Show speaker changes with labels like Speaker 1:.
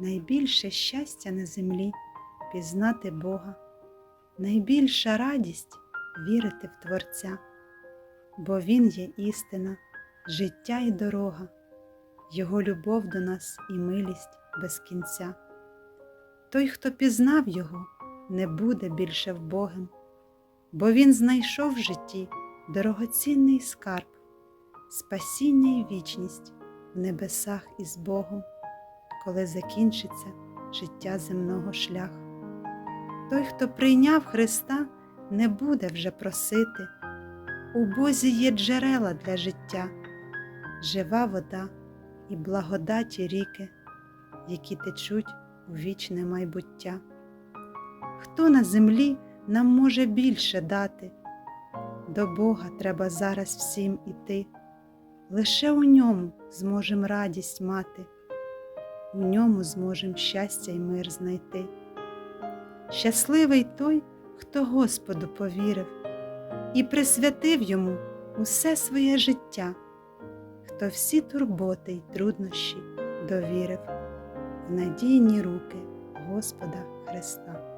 Speaker 1: найбільше щастя на землі пізнати Бога, найбільша радість вірити в Творця, бо Він є істина, життя і дорога, Його любов до нас і милість без кінця. Той, хто пізнав Його, не буде більше вбогим, бо Він знайшов в житті дорогоцінний скарб, спасіння і вічність в небесах із Богом, коли закінчиться життя земного шлях. Той, хто прийняв Христа, не буде вже просити. У Бозі є джерела для життя, жива вода і благодаті ріки, які течуть у вічне майбуття. Хто на землі нам може більше дати? До Бога треба зараз всім іти, лише у ньому зможем радість мати, у ньому зможем щастя й мир знайти. Щасливий той, хто Господу повірив і присвятив йому усе своє життя, хто всі турботи й труднощі довірив в надійні руки Господа Христа.